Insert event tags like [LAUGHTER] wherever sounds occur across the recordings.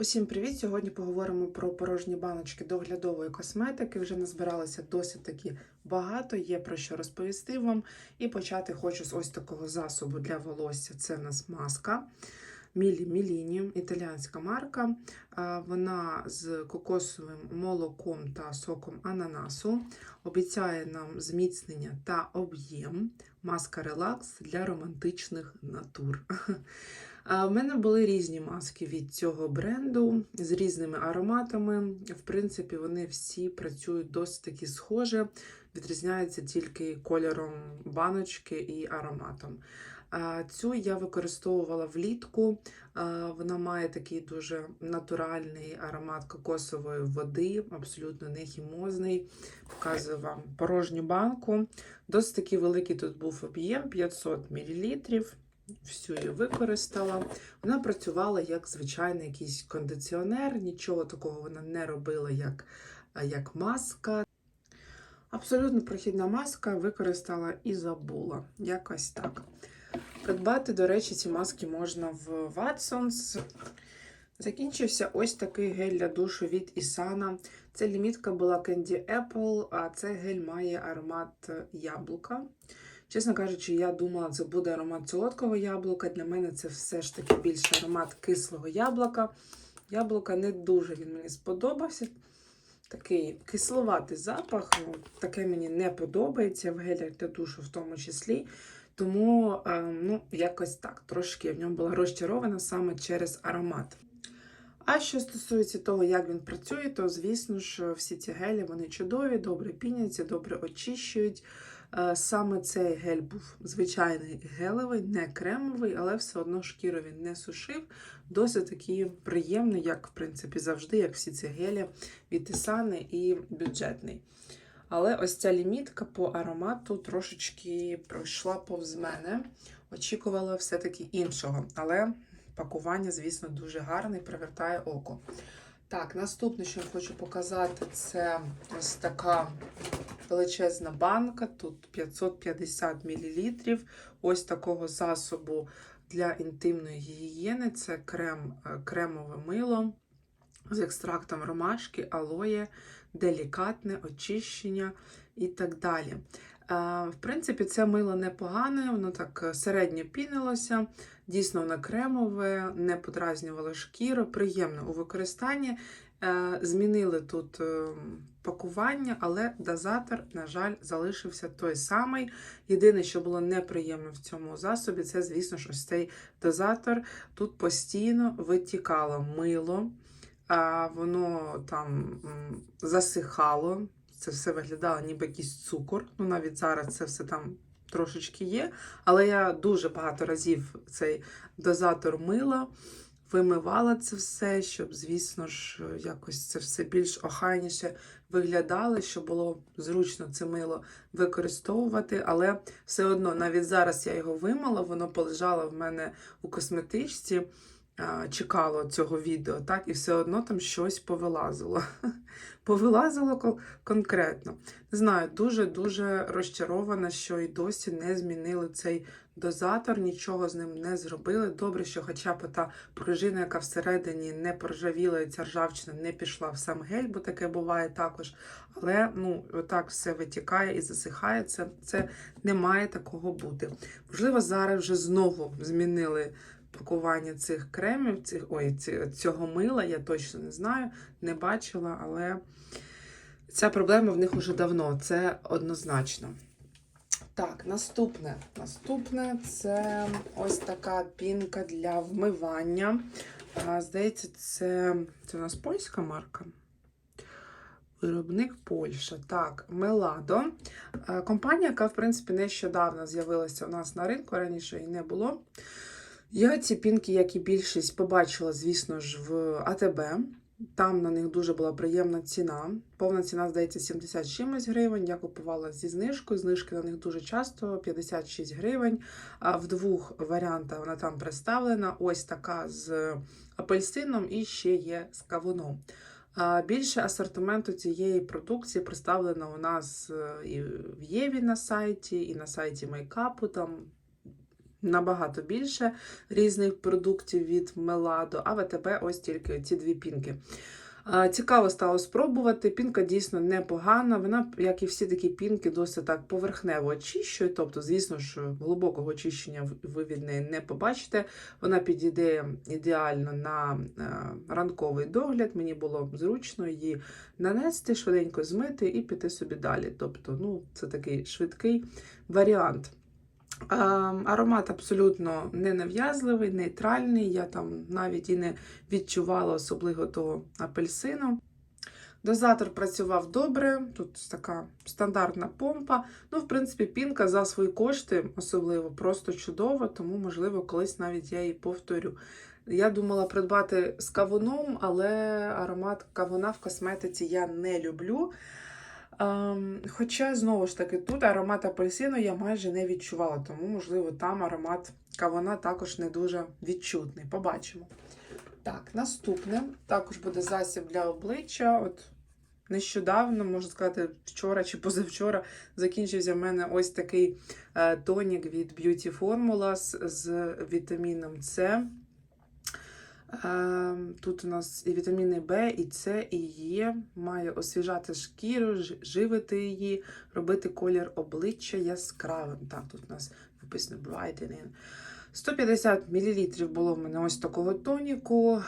Усім привіт! Сьогодні поговоримо про порожні баночки доглядової косметики. Вже назбиралося досить таки багато, є про що розповісти вам. І почати хочу з ось такого засобу для волосся. Це в нас маска Мілі Міліні, італіанська марка. Вона з кокосовим молоком та соком ананасу. Обіцяє нам зміцнення та об'єм. Маска релакс для романтичних натур. [LAUGHS] В мене були різні маски від цього бренду з різними ароматами. В принципі, вони всі працюють досить таки схоже, відрізняються тільки кольором баночки і ароматом. Цю я використовувала влітку. Вона має такий дуже натуральний аромат кокосової води, абсолютно не хімозний. Показую вам порожню банку. Досить такий великий тут був об'єм 500 мл всю її використала. Вона працювала як звичайний якийсь кондиціонер, нічого такого вона не робила, як, як маска. Абсолютно прохідна маска використала і забула. Якось так. Придбати, до речі, ці маски можна в Watsons. Закінчився ось такий гель для душу від Isana. Це лімітка була Candy Apple, а цей гель має аромат яблука. Чесно кажучи, я думала, це буде аромат солодкого яблука. Для мене це все ж таки більше аромат кислого яблука. Яблука не дуже він мені сподобався. Такий кисловатий запах. ну, Таке мені не подобається в гелях для душу в тому числі. Тому, е, ну, якось так, трошки в ньому була розчарована саме через аромат. А що стосується того, як він працює, то звісно ж всі ці гелі вони чудові, добре піняться, добре очищують. Е, Саме цей гель був звичайний гелевий, не кремовий, але все одно шкіру він не сушив. Досить такий приємний, як в принципі завжди, як всі ці гелі від Тисани і бюджетний. Але ось ця лімітка по аромату трошечки пройшла повз мене. Очікувала все-таки іншого. Але пакування, звісно, дуже гарне, привертає око. Так, наступне, що я хочу показати, це ось така величезна банка. Тут 550 мл. Ось такого засобу для інтимної гігієни. Це крем, е, кремове мило з екстрактом ромашки, алоє, делікатне очищення і так далі. В принципі, це мило непогане, воно так е, середньо пінилося, дійсно воно кремове, не подразнювало шкіру, приємно у використанні. Е, Змінили тут е, пакування, але дозатор, на жаль, залишився той самий. Єдине, що було неприємно в цьому засобі, це, звісно ж, ось цей дозатор. Тут постійно витікало мило, воно там засихало. Це все виглядало ніби якийсь цукор. Ну, навіть зараз це все там трошечки є. Але я дуже багато разів цей дозатор мила вимивала це все, щоб, звісно ж, якось це все більш охайніше виглядало, щоб було зручно це мило використовувати. Але все одно, навіть зараз я його вимила, воно полежало в мене у косметичці. Чекало цього відео, так, і все одно там щось повилазило. [LAUGHS] Повилазило конкретно. Не знаю, дуже-дуже розчарована, що і досі не змінили цей дозатор, нічого з ним не зробили. Добре, що хоча б та пружина, яка всередині не проржавіла, і ця ржавчина не пішла в сам гель, бо таке буває також. Але ну, отак все витікає і засихає. Це, це не має такого бути. Можливо, зараз вже знову змінили пакування цих кремів, цих, ой, цього мила, я точно не знаю, не бачила, але ця проблема в них уже давно, це однозначно. Так, наступне. Наступне це ось така пінка для вмивання. Здається, це, це у нас польська марка. Виробник Польща. Так, Меладо. Компанія, яка, в принципі, нещодавно з'явилася у нас на ринку, раніше її не було. Я ці пінки, як і більшість, побачила, звісно ж, в АТБ. Там на них дуже була приємна ціна. Повна ціна, здається, 70 чимось гривень. Я купувала зі знижкою. Знижки на них дуже часто 56 гривень. А в двох варіантах вона там представлена. Ось така з апельсином і ще є з кавуном. Більше асортименту цієї продукції представлено у нас е, і в Єві на сайті, і на сайті мейкапу. Там набагато більше різних продуктів від Меладо, а в АТБ ось тільки ці дві пінки. Цікаво стало спробувати. Пінка дійсно непогана. Вона, як і всі такі пінки, досить так поверхнево очищує. Тобто, звісно ж, глибокого очищення ви від неї не побачите. Вона підійде ідеально на е, ранковий догляд. Мені було зручно її нанести, швиденько змити і піти собі далі. Тобто, ну, це такий швидкий варіант. А, Аромат абсолютно не нав'язливий, нейтральний. Я там навіть і не відчувала особливо того апельсину. Дозатор працював добре, тут така стандартна помпа. Ну, в принципі, пінка за свої кошти, особливо, просто чудова, тому, можливо, колись навіть я її повторю. Я думала придбати з кавуном, але аромат кавуна в косметиці я не люблю. Ем, хоча, знову ж таки, тут аромат апельсину я майже не відчувала, тому, можливо, там аромат кавуна також не дуже відчутний. Побачимо. Так, наступне також буде засіб для обличчя. От нещодавно, можна сказати, вчора чи позавчора закінчився в мене ось такий е, тонік від Beauty Formulas з вітаміном С. Е, Тут у нас і вітаміни В, і С, і Е. Має освіжати шкіру, живити її, робити колір обличчя яскравим. Так, тут у нас написано brightening. 150 мл було в мене ось такого тоніку.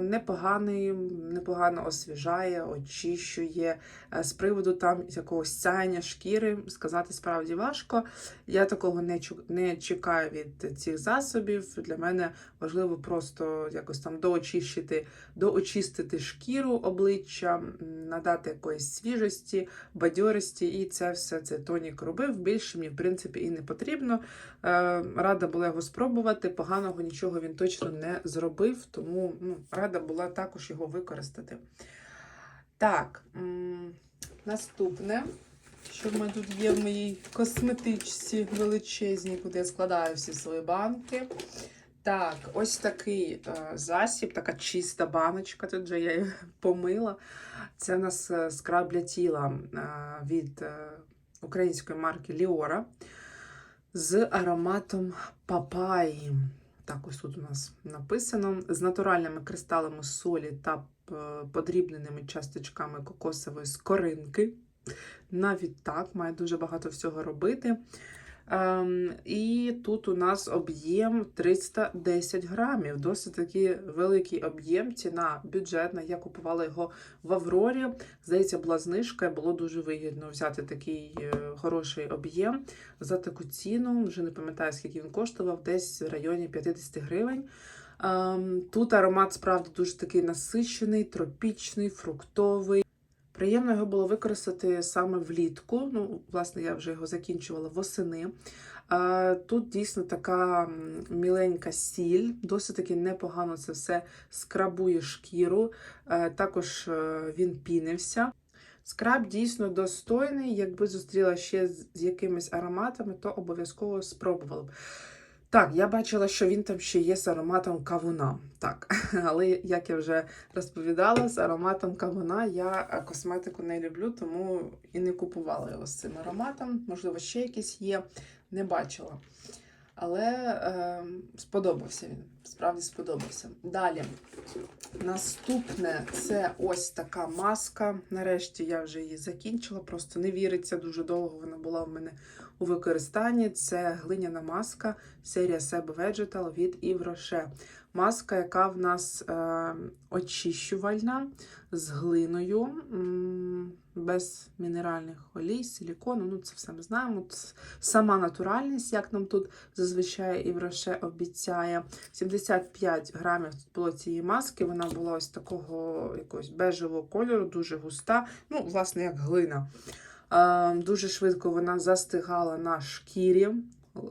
Непоганий, непогано освіжає, очищує. Е, З приводу там якогось сяєння шкіри сказати справді важко. Я такого не, чекаю від цих засобів. Для мене важливо просто якось там доочищити, доочистити шкіру обличчя, надати якоїсь свіжості, бадьорості, і це все це тонік робив. Більше мені, в принципі, і не потрібно. Е, Рада була його спробувати. Поганого нічого він точно не зробив, тому ну, рада була також його використати. Так, наступне. Що в мене тут є в моїй косметичці величезній, куди я складаю всі свої банки. Так, ось такий е, засіб, така чиста баночка. Тут же я її [LAUGHS] помила. Це у нас е, скраб для тіла е, від української марки Ліора з ароматом папаї. Так, ось тут у нас написано: з натуральними кристалами солі та е, подрібненими часточками кокосової скоринки. Навіть так, має дуже багато всього робити. Ем, і тут у нас об'єм 310 грамів. Досить такий великий об'єм, ціна бюджетна. Я купувала його в Аврорі. Здається, була знижка, було дуже вигідно взяти такий е, хороший об'єм за таку ціну. Вже не пам'ятаю, скільки він коштував, десь в районі 50 гривень. Ем, Тут аромат справді дуже такий насичений, тропічний, фруктовий. Приємно його було використати саме влітку. Ну, власне, я вже його закінчувала восени. Тут дійсно така міленька сіль, досить таки непогано це все скрабує шкіру. Також е, він пінився. Скраб дійсно достойний. Якби зустріла ще з якимись ароматами, то обов'язково спробувала б. Так, я бачила, що він там ще є з ароматом кавуна. Так, [LAUGHS] але як я вже розповідала, з ароматом кавуна я е, косметику не люблю, тому і не купувала його з цим ароматом. Можливо, ще якийсь є, не бачила. Але е, сподобався він. Справді сподобався. Далі. Наступне це ось така маска. Нарешті я вже її закінчила, просто не віриться, дуже довго вона була в мене у використанні. Це глиняна маска серія Seb Vegetal від Rocher. Маска, яка в нас е, очищувальна з глиною, без мінеральних олій, силікону. Ну, це все ми знаємо. Ц- Сама натуральність, як нам тут зазвичай Rocher обіцяє. 75 грамів було цієї маски. Вона була ось такого якогось бежевого кольору, дуже густа. Ну, власне, як глина. Е, Дуже швидко вона застигала на шкірі,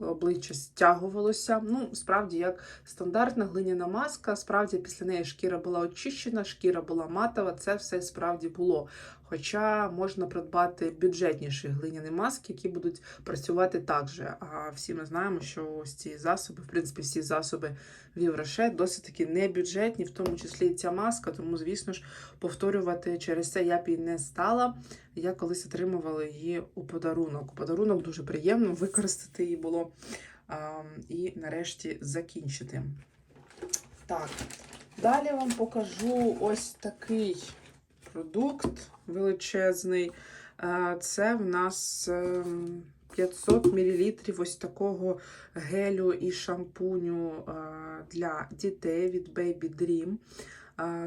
обличчя стягувалося. Ну, справді, як стандартна глиняна маска. Справді, після неї шкіра була очищена, шкіра була матова. Це все справді було. Хоча можна придбати бюджетніші глиняні маски, які будуть працювати так же. А всі ми знаємо, що ось ці засоби, в принципі, всі засоби Вівраше досить таки небюджетні, в тому числі ця маска. Тому, звісно ж, повторювати через це я б і не стала. Я колись отримувала її у подарунок. Подарунок дуже приємно використати її було. і нарешті закінчити. Так, далі вам покажу ось такий продукт величезний. Е, Це в нас ем, 500 мл ось такого гелю і шампуню е, для дітей від Baby Dream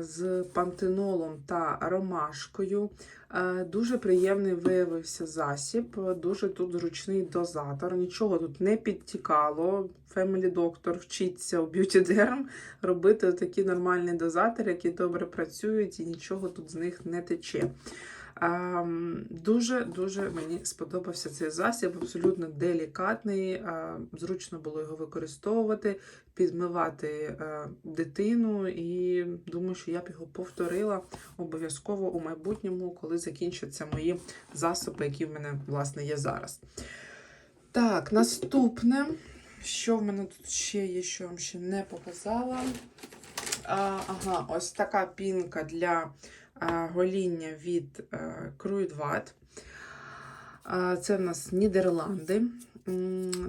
з пантенолом та ромашкою. Е, Дуже приємний виявився засіб, дуже тут зручний дозатор, нічого тут не підтікало. Family Doctor вчиться у Beauty Derm робити такі нормальні дозатори, які добре працюють і нічого тут з них не тече. Дуже-дуже мені сподобався цей засіб, абсолютно делікатний, зручно було його використовувати, підмивати е, дитину, і думаю, що я б його повторила обов'язково у майбутньому, коли закінчаться мої засоби, які в мене, власне, є зараз. Так, наступне, що в мене тут ще є, що я вам ще не показала. А, ага, ось така пінка для гоління від е, Круїдват. Це в нас Нідерланди.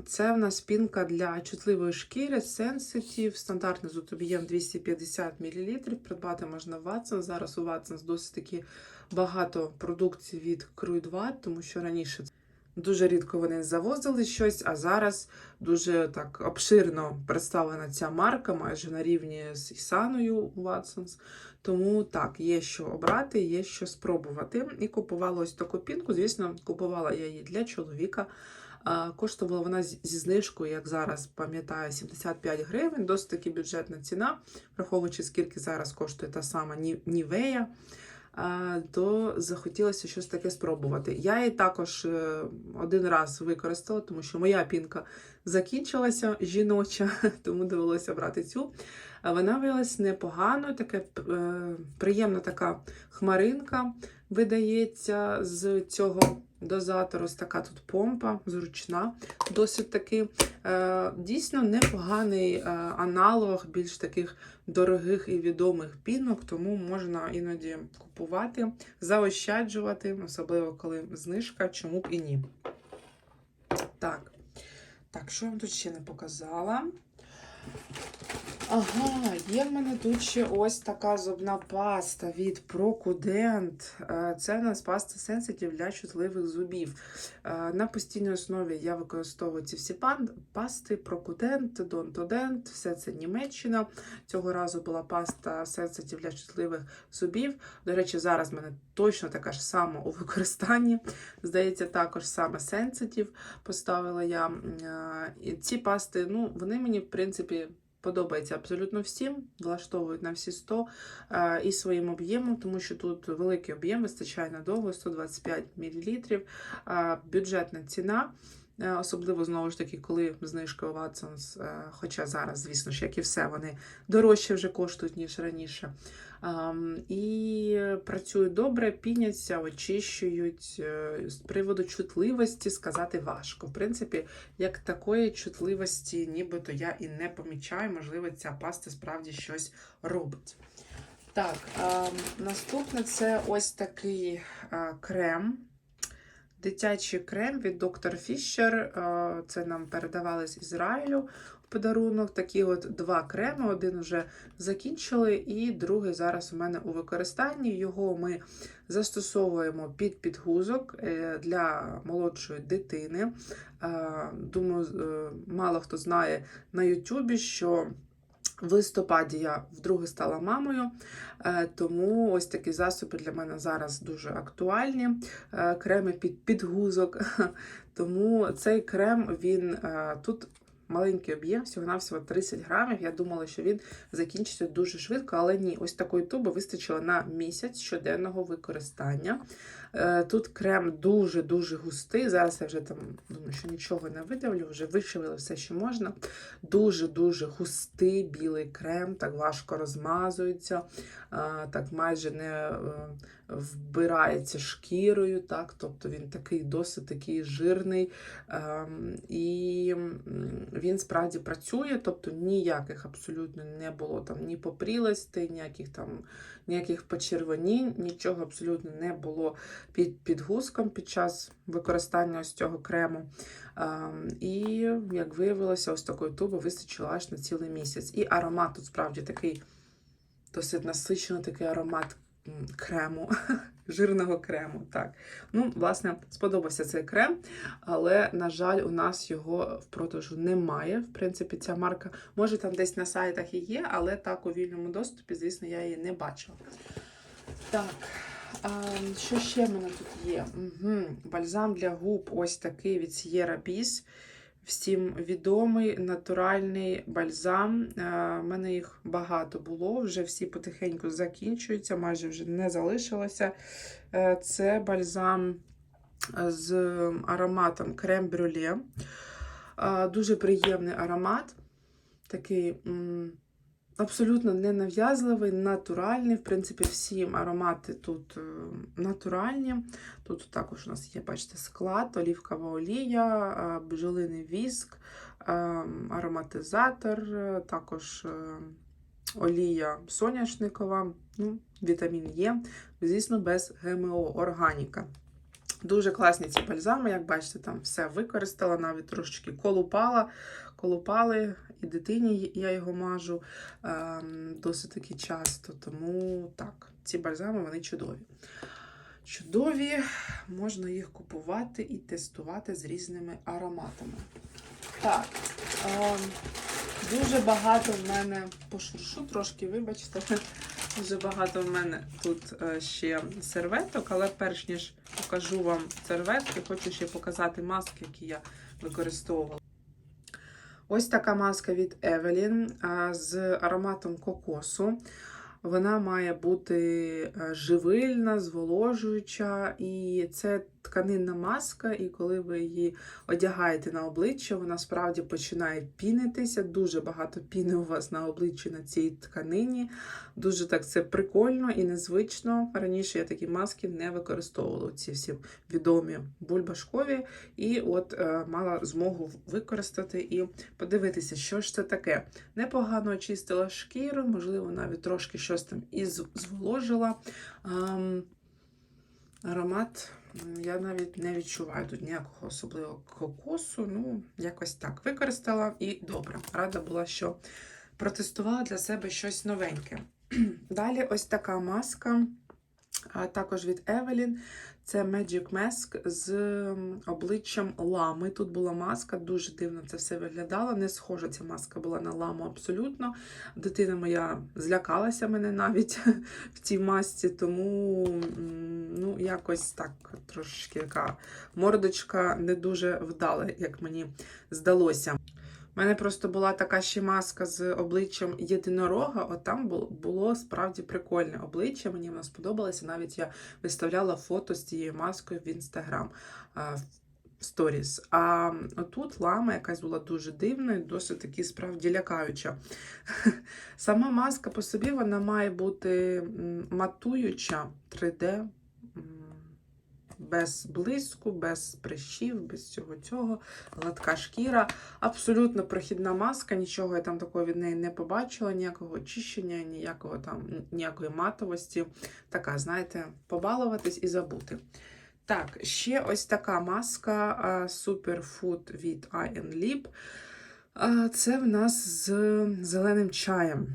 Це в нас пінка для чутливої шкіри Sensitive, стандартний зутоб'єм 250 мл. Придбати можна в Watsons. Зараз у Watsons досить таки багато продукції від Круїдват, тому що раніше дуже рідко вони завозили щось, а зараз дуже так обширно представлена ця марка, майже на рівні з Ісаною у Watsons. Тому так, є що обрати, є що спробувати. І купувала ось таку пінку. Звісно, купувала я її для чоловіка. Коштувала вона зі знижкою, як зараз пам'ятаю, 75 гривень, досить таки бюджетна ціна, враховуючи, скільки зараз коштує та сама Нівея, то захотілося щось таке спробувати. Я її також е, один раз використала, тому що моя пінка закінчилася жіноча, [LAUGHS] тому довелося брати цю. Вона виявилась непогано, таке е, приємна така хмаринка видається з цього дозатору. Ось така тут помпа, зручна, досить таки. Е, дійсно непоганий е, аналог більш таких дорогих і відомих пінок, тому можна іноді купувати, заощаджувати, особливо коли знижка, чому б і ні. Так, так, що я вам тут ще не показала? Ага, є в мене тут ще ось така зубна паста від Procudent. Е, Це в нас паста Sensitive для чутливих зубів. Е, На постійній основі я використовую ці всі пасти Procudent, Dontodent, все це Німеччина. Цього разу була паста Sensitive для чутливих зубів. До речі, зараз в мене точно така ж сама у використанні. Здається, також саме Sensitive поставила я. Е, ці пасти, ну, вони мені, в принципі, подобаються абсолютно всім, влаштовують на всі 100 е, і своїм об'ємом, тому що тут великий об'єм, вистачає надовго, 125 мл, бюджетна ціна. Е, Особливо знову ж таки, коли знижка у е, хоча зараз, звісно ж, як і все, вони дорожче вже коштують, ніж раніше. І працюють добре, піняться, очищують. Е, З приводу чутливості сказати важко. В принципі, як такої чутливості, нібито я і не помічаю. Можливо, ця паста справді щось робить. Так, наступне це ось такий крем. Дитячий крем від. Fisher. Е, Це нам передавали з Ізраїлю в подарунок. Такі от два креми. Один вже закінчили, і другий зараз у мене у використанні. Його ми застосовуємо під підгузок е, для молодшої дитини. Думаю, е, мало хто знає на Ютубі, що в листопаді я вдруге стала мамою, е, тому ось такі засоби для мене зараз дуже актуальні. Е, Креми під підгузок. [LAUGHS] Тому цей крем він е, тут. Маленький об'єм, всього-навсього 30 грамів. Я думала, що він закінчиться дуже швидко, але ні, ось такої туби вистачило на місяць щоденного використання. Е, Тут крем дуже-дуже густий. Зараз я вже там думаю, що нічого не видавлю, вже вишивали все, що можна. Дуже-дуже густий білий крем, так важко розмазується, так майже не е, вбирається шкірою, так, тобто він такий досить такий жирний. ем, І він справді працює, тобто ніяких абсолютно не було там ні попрілостей, ніяких там ніяких почервонінь, нічого абсолютно не було під підгузком під час використання ось цього крему. Ем, І, як виявилося, ось такої туби вистачило аж на цілий місяць. І аромат тут справді такий досить насичений такий аромат крему, [LAUGHS] жирного крему. Так. Ну, власне, сподобався цей крем, але, на жаль, у нас його в продажу немає. В принципі, ця марка може там десь на сайтах і є, але так у вільному доступі, звісно, я її не бачила. Так. А, що ще в мене тут є? Угу. Бальзам для губ ось такий від Sierra Bis. Всім відомий натуральний бальзам. У мене їх багато було, вже всі потихеньку закінчуються, майже вже не залишилося. Е, Це бальзам з ароматом крем-брюле. Е, Дуже приємний аромат. Такий абсолютно ненав'язливий, натуральний. В принципі, всі аромати тут е, натуральні. Тут також у нас є, бачите, склад, олівкова олія, е, бджолиний віск, е, ароматизатор, також олія соняшникова, ну, вітамін Е, звісно, без ГМО, органіка. Дуже класні ці бальзами, як бачите, там все використала, навіть трошечки колупала, колупали, і дитині я його мажу ем, досить таки часто. Тому так, ці бальзами вони чудові. Чудові, можна їх купувати і тестувати з різними ароматами. Так, ем, дуже багато в мене пошуршу трошки, вибачте. Дуже багато в мене тут е, ще серветок, але перш ніж покажу вам серветки, хочу ще показати маски, які я використовувала. Ось така маска від Evelyn з ароматом кокосу. Вона має бути е, живильна, зволожуюча, і це тканинна маска, і коли ви її одягаєте на обличчя, вона справді починає пінитися. Дуже багато піни у вас на обличчі на цій тканині. Дуже так це прикольно і незвично. Раніше я такі маски не використовувала, ці всі відомі бульбашкові, і от е, мала змогу використати і подивитися, що ж це таке. Непогано очистила шкіру, можливо, навіть трошки щось там і зволожила. Ем, аромат я навіть не відчуваю тут ніякого особливого кокосу. Ну, якось так використала і добре. Рада була, що протестувала для себе щось новеньке. [CLEARS THROAT] Далі ось така маска, а також від Evelyn. Це Magic Mask з обличчям лами. Тут була маска, дуже дивно це все виглядало. Не схожа ця маска була на ламу абсолютно. Дитина моя злякалася мене навіть [LAUGHS] в цій масці, тому ну, якось так трошечки яка мордочка не дуже вдала, як мені здалося. У мене просто була така ще маска з обличчям єдинорога, от там було, справді прикольне обличчя. Мені воно сподобалося. Навіть я виставляла фото з цією маскою в інстаграм в сторіс. А отут лама якась була дуже дивною, досить таки справді лякаюча. [LAUGHS] Сама маска по собі вона має бути матуюча 3D. Без блиску, без прищів, без цього цього, гладка шкіра. Абсолютно прохідна маска, нічого я там такого від неї не побачила, ніякого очищення, ніякого там, ніякої матовості. Така, знаєте, побалуватись і забути. Так, ще ось така маска Superfood від Eye Lip. Це в нас з зеленим чаєм.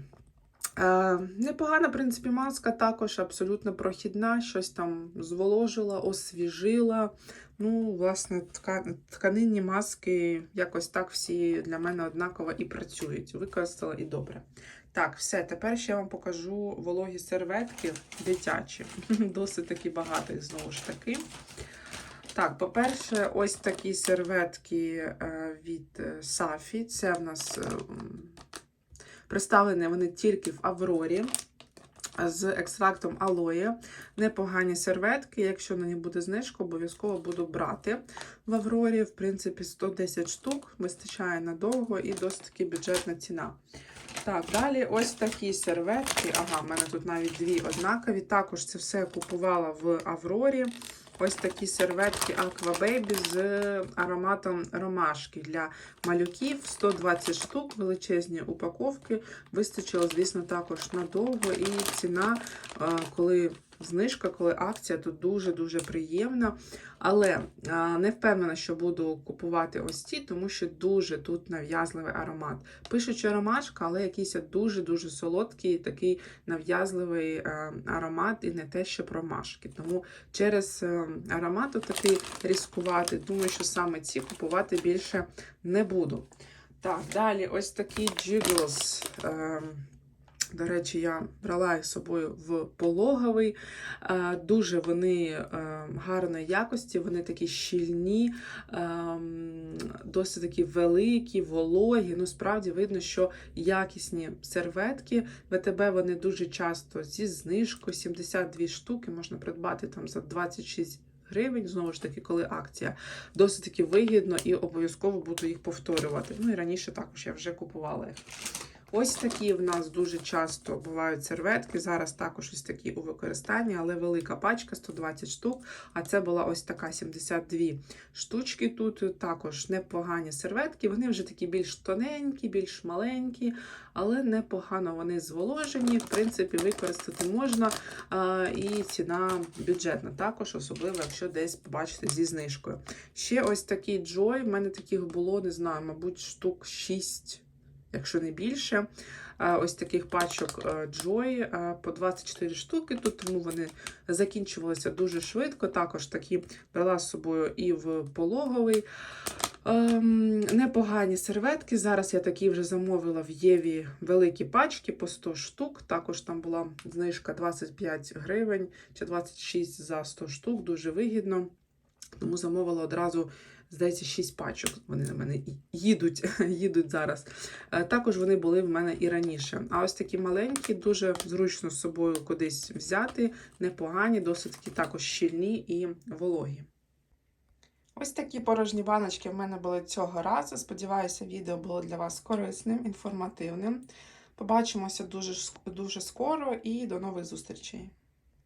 Е, непогана, в принципі, маска також абсолютно прохідна, щось там зволожила, освіжила. Ну, власне, тка... тканинні маски якось так всі для мене однаково і працюють. Використала і добре. Так, все, тепер ще я вам покажу вологі серветки дитячі. [LAUGHS] Досить таки багато їх знову ж таки. Так, по-перше, ось такі серветки е, від е, Сафі. Це в нас. Представлені вони тільки в Аврорі з екстрактом алоє. Непогані серветки. Якщо на них буде знижка, обов'язково буду брати в Аврорі. В принципі, 110 штук вистачає надовго і досить таки бюджетна ціна. Так, далі ось такі серветки. Ага, в мене тут навіть дві однакові. Також це все купувала в Аврорі. Ось такі серветки Aqua Baby з ароматом ромашки для малюків. 120 штук, величезні упаковки. Вистачило, звісно, також надовго. І ціна, е, коли знижка, коли акція, то дуже-дуже приємна. Але не впевнена, що буду купувати ось ці, тому що дуже тут нав'язливий аромат. Пишуть, що ромашка, але якийсь дуже-дуже солодкий, такий нав'язливий е, аромат, і не те, що ромашки. Тому через е, аромат такий різкувати, думаю, що саме ці купувати більше не буду. Так, далі ось такі Jiggles. До речі, я брала їх з собою в пологовий. Е, Дуже вони е, гарної якості, вони такі щільні, ем, досить такі великі, вологі. Ну, справді видно, що якісні серветки. ВТБ вони дуже часто зі знижкою 72 штуки можна придбати там за 26 гривень. Знову ж таки, коли акція досить таки вигідно і обов'язково буду їх повторювати. Ну і раніше також я вже купувала їх. Ось такі в нас дуже часто бувають серветки. Зараз також ось такі у використанні, але велика пачка 120 штук. А це була ось така 72 штучки. Тут також непогані серветки. Вони вже такі більш тоненькі, більш маленькі, але непогано вони зволожені. В принципі, використати можна. І ціна бюджетна також, особливо, якщо десь побачите зі знижкою. Ще ось такий Joy. В мене таких було, не знаю, мабуть, штук 6 якщо не більше. Ось таких пачок е, Joy по 24 штуки. Тут тому вони закінчувалися дуже швидко. Також такі брала з собою і в пологовий. Ем, непогані серветки. Зараз я такі вже замовила в Єві великі пачки по 100 штук. Також там була знижка 25 гривень чи 26 за 100 штук, дуже вигідно. Тому замовила одразу здається, 6 пачок. Вони на мене їдуть, [LAUGHS] їдуть зараз. Е, Також вони були в мене і раніше. А ось такі маленькі, дуже зручно з собою кудись взяти, непогані, досить такі також щільні і вологі. Ось такі порожні баночки в мене були цього разу. Сподіваюся, відео було для вас корисним, інформативним. Побачимося дуже, дуже скоро і до нових зустрічей!